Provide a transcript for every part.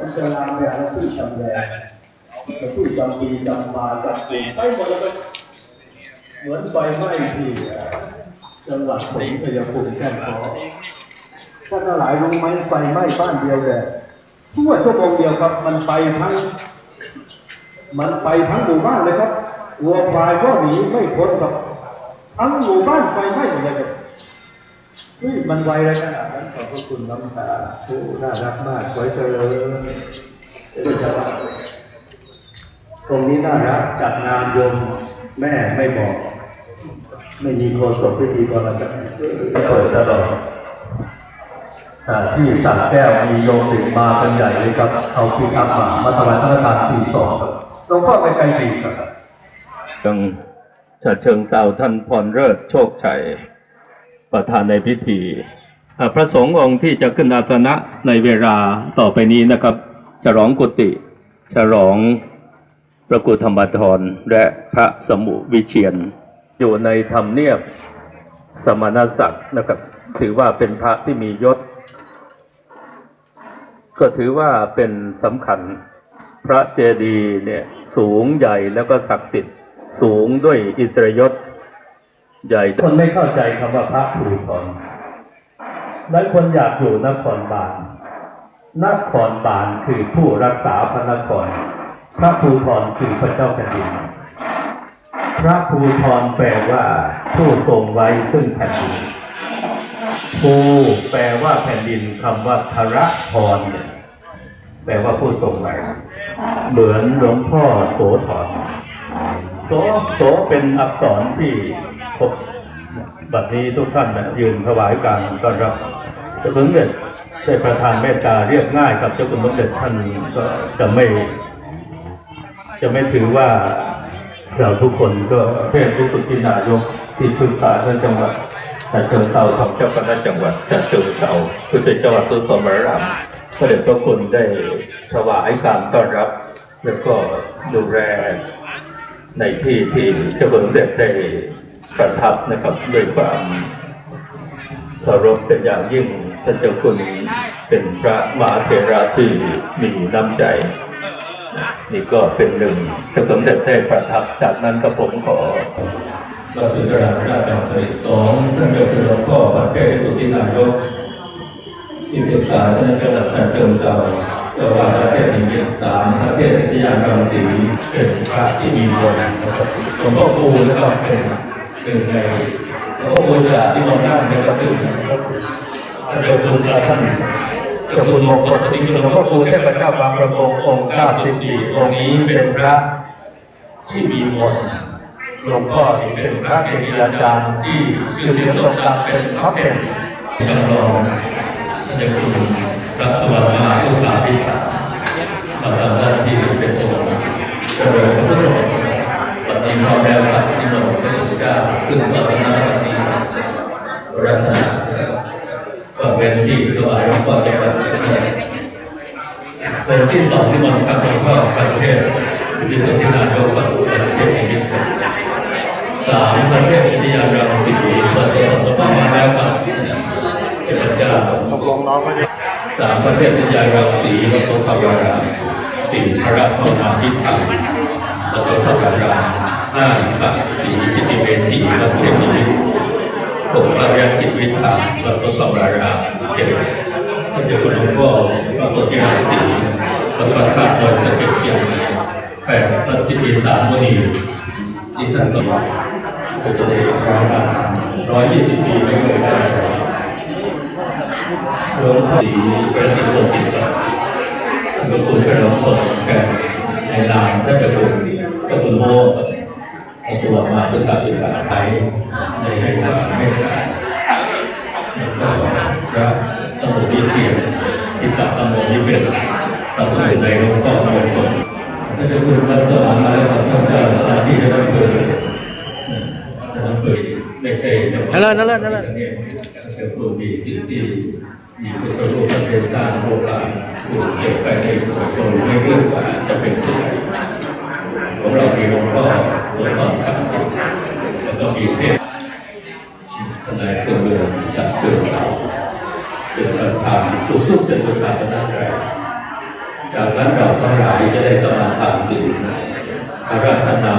มันจะลามไปหาผู้ชำแหละผู้จำปีจำมาจำปีไปหมดเลยเหมือนไฟไหม้ที่จังหวัดสิงห์ชัยภูมิแค่ขอท่านหลายรู้ไหมไฟไหม้บ้านเดียวเลยทั่วชั่วโมงเดียวครับ มันไปทั้ง มันไปทั้งหมู่บ้านเลยครับวัวควายก็หนีไม่พ้นครับทั้งหมู่บ้านไฟไหม้หมดเลยครับ มันไวเลยขนาดนั้นขอบพระคุณน้ำตาผู้น่ารักมากไว้เจริญเป็นจังหวัดตรงนี้น่ารักจัดงานโยมแม่ไม่บอก ไม่มีโคศกพิธีกรสักเปิดตลอดที่สักแก้วมีโยมถึงมาเป็นใหญ่เลยครับ เอาพิทักษ์มามาถวายพระทานสี่สองครับหลวงพ่อไปไกลดีครับจังฉะเชิงเซาท่านพรเลิศโชคชัย ประธานในพิธีพระสงฆ์องค์ที่จะขึ้นอาสนะในเวลาต่อไปนี้นะครับ ฉลองกุฏิฉลองพระกุธรรมธรและพระสมุวิเชียน อยู่ในธรรมเนียบสมณศักดิ์นะครับ ถือว่าเป็นพระที่มียศ ก็ถือว่าเป็นสำคัญพระเจดีย์เนี่ยสูงใหญ่แล้วก็ศักดิ์สิทธิ์ สูงด้วยอิสริยศ ใหญ่คนไม่เข้าใจคำว่าพระภูธรหลายคนอยากอยู่นครบาลนครบาลคือผู้รักษาพระนคร พระภูธรคือพระเจ้าแผ่นดิน พระภูธรแปลว่า ผู้ทรงไว้ซึ่งแผ่นดินภูแปลว่าแผ่นดินคำว่าธระพรเนี่ยแปลว่าผู้ทรงไว้เหมือนหลวงพ่อโสธรโสโสเป็นอักษรที่ พบบัดนี้ทุกท่านยืนถวายการต้อนรับเจ้าคุณสมเด็จได้ประทานเมตตาเรียบง่ายกับเจ้าคุณสมเด็จท่านก็จะไม่ จะไม่ถือว่าเราทุกคนก็เป็นผู้สุกินายกที่พึ่งพาท่านจังหวัดฉะเชิงเทราของเจ้าคณะจังหวัดฉะเชิงเทราคือเป็นจังหวัดตุสมรามพระเดชพระคุณได้ถวายการต้อนรับ แล้วก็ดูแลในที่ที่เจ้าคุณสมเด็จได้ ประทับนะครับด้วยความเคารพเป็นอย่างยิ่งท่านเจ้าคุณเป็นพระมหาเถระที่มีน้ำใจ นี่ก็เป็นหนึ่งสมเด็จได้ประทับจากนั้นก็ผมขอก็คือกระดาษกราชการสสองท่านเจ้าคุณหลวงพ่อพระเทศสุทธินายกที่ปรึกษาท่านเจ้าหน้าที่เติมเก่าเจ้าว่าประเทศนี้สามประเทศที่ยานรังสีเป็นพระที่มีมนต์นะครับหลวงพ่อครูนะครับเป็น หนึ่งในหลวงพ่อครูจะที่มองหน้าในประเทศนะครับท่านเจ้าคุณท่านเจ้าคุณมงคลสติคุณหลวงพ่อครูเทพเจ้าบางประกงองค์94องค์นี้เป็นพระที่มีมนต์หลวงพ่อเป็นพระเกจิอาจารย์ที่ชื่อเสียงโด่งดังเป็นพระเป็นท่านรองท่านเจ้าคุณพระสวัสดิ์มหาสุขาภิษามาทำหน้าที่เป็นองค์เจริญพระพุทธมนต์วันนี้พร้อมแล้ว ที่หลวงพระเจ้าซึ่งตอนนี้วันนี้รัตนาก็เป็นที่ถวายหลวงพ่อจังหวัดเชียงใหม่คนที่สองที่มาครับหลวงพ่อประเทศที่สุทธินายกประเทศอินเดียสามประเทศอินเดียรังสีประเทศหลวงพ่อมาแล้วครับเทพเจ้าตกลงน้องก็จะสามประเทศอินเดียรังสีวัดโสภาวารามสี่พระราชนาทิฏฐานวัดโสภาวาราม ห้าพระศรีจิติเวทีวัดเทพนิมิตรผมพระยากิจวิทาวัดสุสราราเจ็ดท่านเจ้าคุณหลวงพ่อพระโพธิราศีวัดพระธาตุดยสะเก็ดเชียงใหม่แปดพระพิธีสามมุนีที่ท่านก็บอกก็จะได้ร้อยละร้อยยี่สิบปีไม่เคยได้หลวงพ่อศรีประสิทธิ์โตศิษย์หลวงปู่เฉลิมพลแก่ในนามท่านเจ้าคุณเจ้าคุณโม ตัวมาเพื่อการศึกษาไทยในให้ความเมตตาแล้วก็พระสมุทรเสียงที่ตัดตำบลที่เป็นประสบในหลวงพ่อมงคลถ้าจะพูดภาษาอะไรของท่านเจ้าหน้าที่จะต้องเปิดต้องเปิดไม่ใช่จะนั่นแหละนั่นแหละนั่นแหละเนี่ยจะพูดมีสิ่งที่มีพุทธรูปพระเดชสร้างโบราณผู้เก็บไปในส่วนตนไม่เลือกว่าจะเป็นของเรามีหลวงพ่ อหลวงพ่อศักดิ์สิทธิ์แล้วก็มีเทพทนายเครื่องเรือนจากเครื่องเสาเป็นประธานผู้สู้จตุศาสนาแรกจากนั้นเราทั้งหลายจะได้สมาทานศีลอาราธนา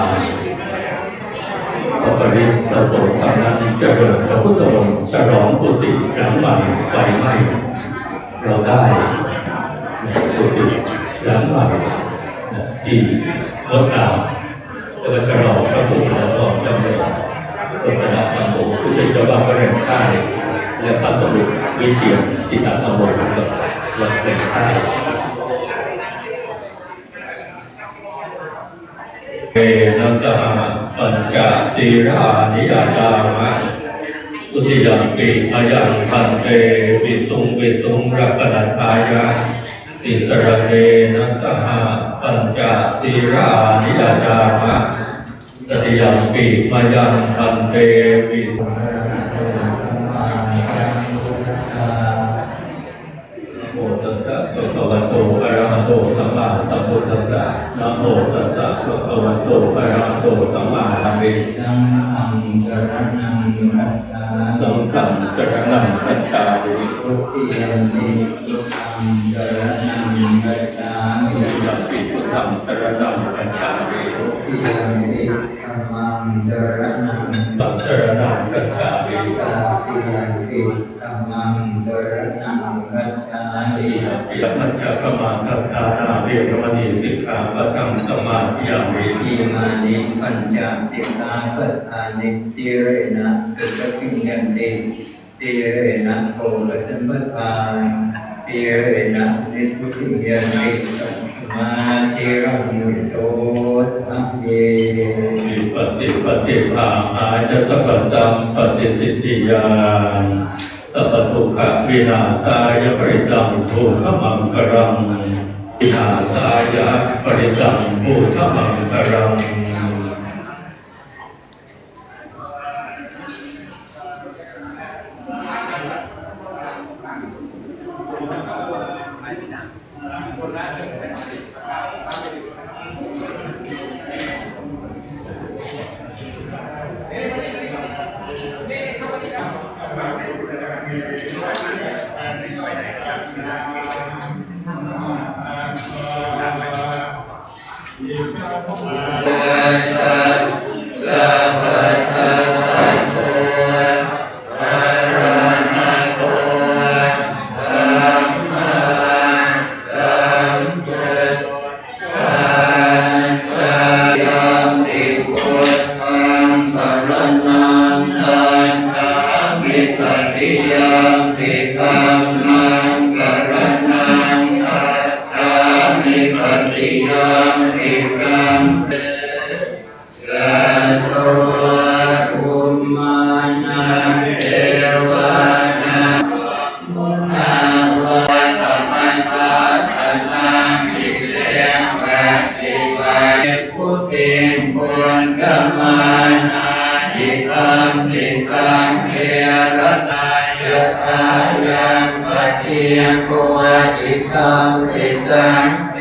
พระปริสโสธนั้นเจริญพระพุทธองค์ฉลองปุติหลังใหม่ไฟไหม้เราได้ปุติหลังใหม่ที่งดงาม แล้วก็ฉลองพระพุทธเจ้าจำเริญพระนาธรรมโมคือเจ้าบ้านพระเรนค่ายและพระสมุทรวิเชียรที่ตัดธรรมโมกับวัดเป็นค่ายเอนะสหปัญจศีรานิยาจามะตุติยัมปิอายังพันเตวิสุงวิสุงรักนันทายะติสระเนนะสห ปัญจศีรานิยาจามะตติยัมปิมายังพันเตวิสุงโมตัสสะภะคะวะโตอะระหะโตสัมมาสัมพุทธัสสะนะโมตัสสะภะคะวะโตอะระหะโตสัมมาสัมพุทธัสสะังฆังสรณังคัจฉาสังฆังสรณังคัจฉามิทุติยัมปิพุทธังสรณังคัจฉา มิสัมปิพุทธังสรณังคัจฉามิทุติยัมปิธัมมังสรณังสังสรณังคัจฉามิตาติยัมปิธัมมังสรณังคัจฉามิปิยมัจจคมาคัจฉานาเวรมณีสิกขาปะทังสมาธิยามิอิมานิปัญจสิกขาปัฏฐานิสิเรนะสุขติยันติสิเรนะโภคสัมปทา สิเรนะนิพพิยันติสัมมาธิรังมุโตทัพเยวิปฏิปัสสิภาหายจะสัพพสัมปฏิสิทธิยานสัพพทุกขวินาศายปริตังภูขมังครังวินาศายปริตังภูขมังครัง ยั อิคัมปิสังเท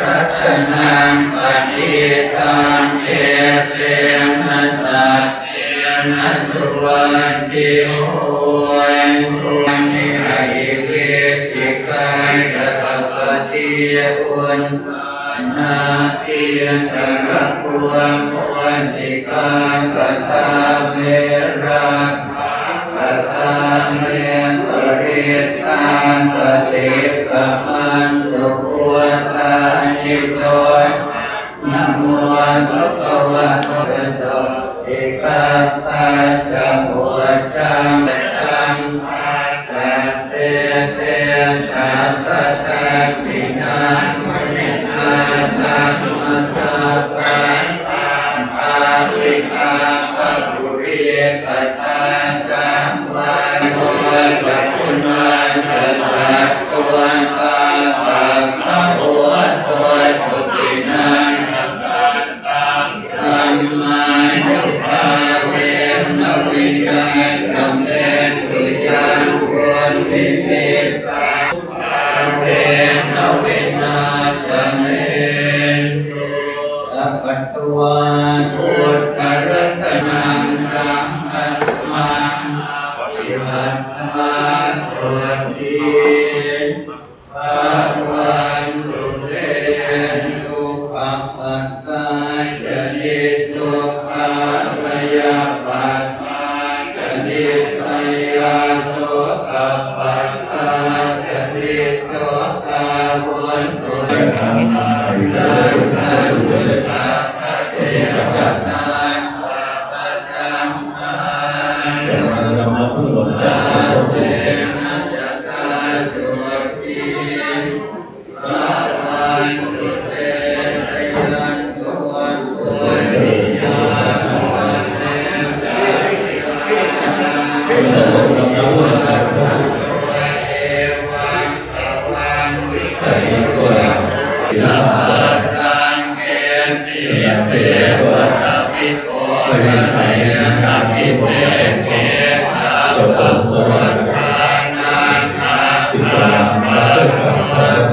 ระตนังป มันสุขวตานิโสนะโมตัสสะวะโตอะระหะโตเอกาปัจจโมจั วันวันตุเต โย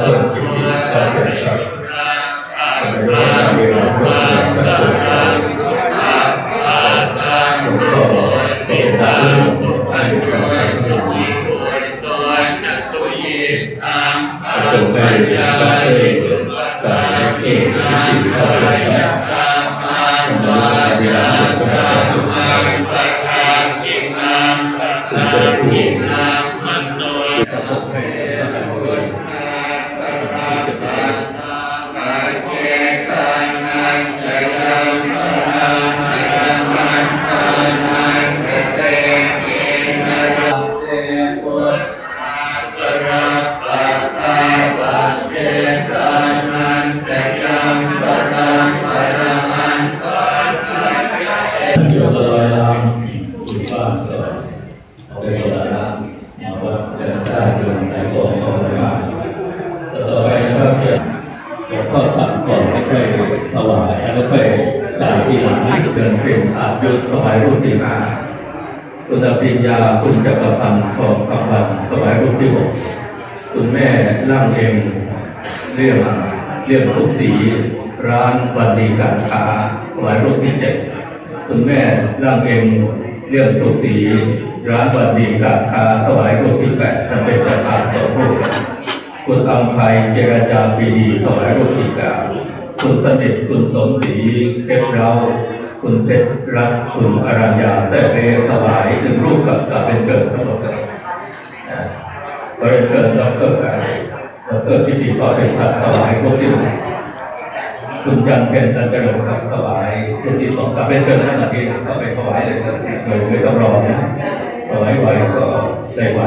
ยุถวายรูปที่ห้าคุณปริญญาคุณจักรพันธ์ของกำลังถวายรูปที่หกคุณแม่ร่างเองเรื่องเรื่องทุกสีร้านวันดีการค้าถวายรูปที่เจ็ดคุณแม่ร่างเองเรื่องสุขสีร้านบันดีการค้าถวายรูปที่แปดท่านเป็นประธานสมรูปคุณอัมภัยเจรจาปีดีถวายรูปที่เก้าคุณสนิทคุณสมศรีเพชรเรา คุณเพชรรัตน์คุณอรัญญาแซ่เรถวายถึงรูปกับกับเป็นเกิดทั้งหมดเลยบริเกิดดอกเตอร์กันดอกเตอร์พิธีก็เป็นสัตว์ถวายรูปที่คุณจันเป็นตันเจริญครับถวายชุดที่สองครับเป็นเชิญท่านอาทิตย์ก็ไปถวายเลยครับโดไม่ต้องรอนะถวายไหวก็ได้ไหว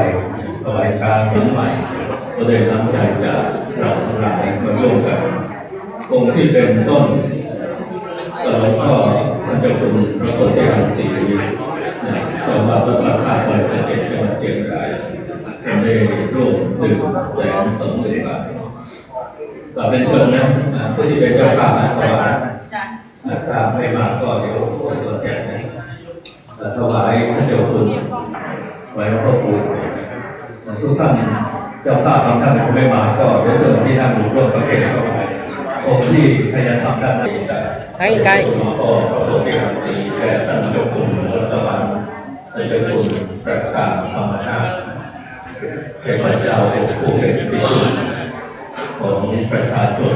ถวายช้าหญิงใหม่ก็ได้ตั้งใจจะรับสลายมาร่วมกันองค์ที่เป็นต้นเอ่อหลวง พ่อท่านเจ้าคุณพระโพธิรังสีนะต่อมาพระประธานบริษัทเอกจังหวัดเชียงรายท่านได้ร่วมดื่มแสนสองหมื่นบาทก็เป็นเชิญนะอ่าผู้ที่เป็นเจ้าภาพนะเพราะว่าอ่าถ้าไม่มาก็เดี๋ยวตัวแทนนะแต่ถวายพระเจ้าคุณไว้พระภูมินะครับทุกท่านเจ้าภาพบางท่านไม่มา ที่พยายามทำด้านนี้แต่ให้ใกล้หลวงพ่อพระโพธิรังสีแก่ท่านเจ้าคุณวัดสวรรค์ในเจ้าคุณประกาศธรรมชาติเทพระเจ้าผู้เป็นที่สุดของประชาชน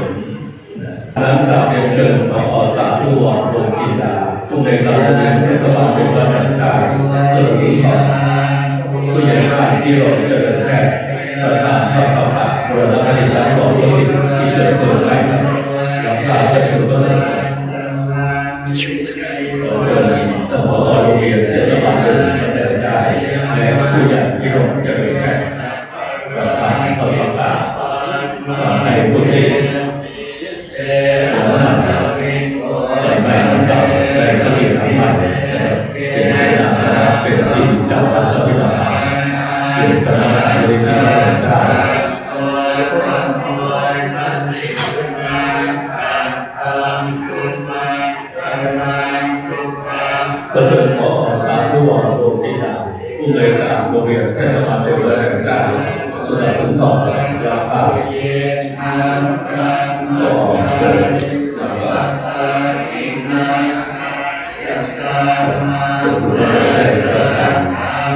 นะหลังจากเรียนเชิญมาอสาธุวรโรงกีฬาผู้ในการนั้นเทศบาลเป็นประธานชาติเกิดสิ่ของผู้ใหญ่บ้านที่เราเจริญแทย์ประธานพเจ้าบรณ ก็เดินขอสาธุวรโรติดาผู้เลยการโรงเรียนเทศบาลเป็นประธานสุดาคุณต่อราคาต่อเดินแล้วก็ผู้ได้ประทาน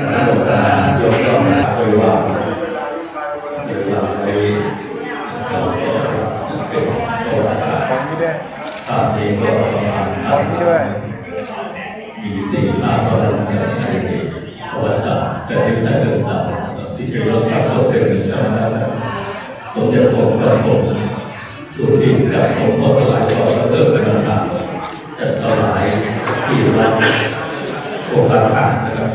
และโอกาสยกย่องโดยว่าโดยว่าในเขาก็เของนี้ด้วยของนี้ด้วยมีสิ่งมากกว่านี้ประวัติศาสตร์จะเป็นนักศึกษาที่เคยรับการเข้าเป็นสมาชิกสมเด็จผมกับผมสุทินกับผมก็ถวายต่อพระเจ้าเป็นประธานจะถวายที่วัดโคกาขานะครับ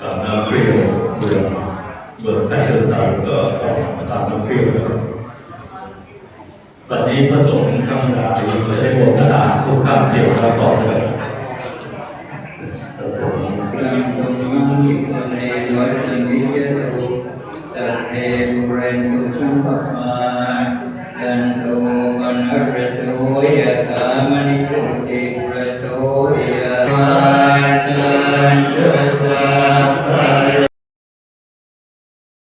ตามน้ำเปรี้ยวเมือง ส่วนนักศึกษาก็ตามน้ำเกลือวันนี้ประสงค์กาลังจะได้บวกกระดาษทุกข้างเกี่ยวกับต่อเลย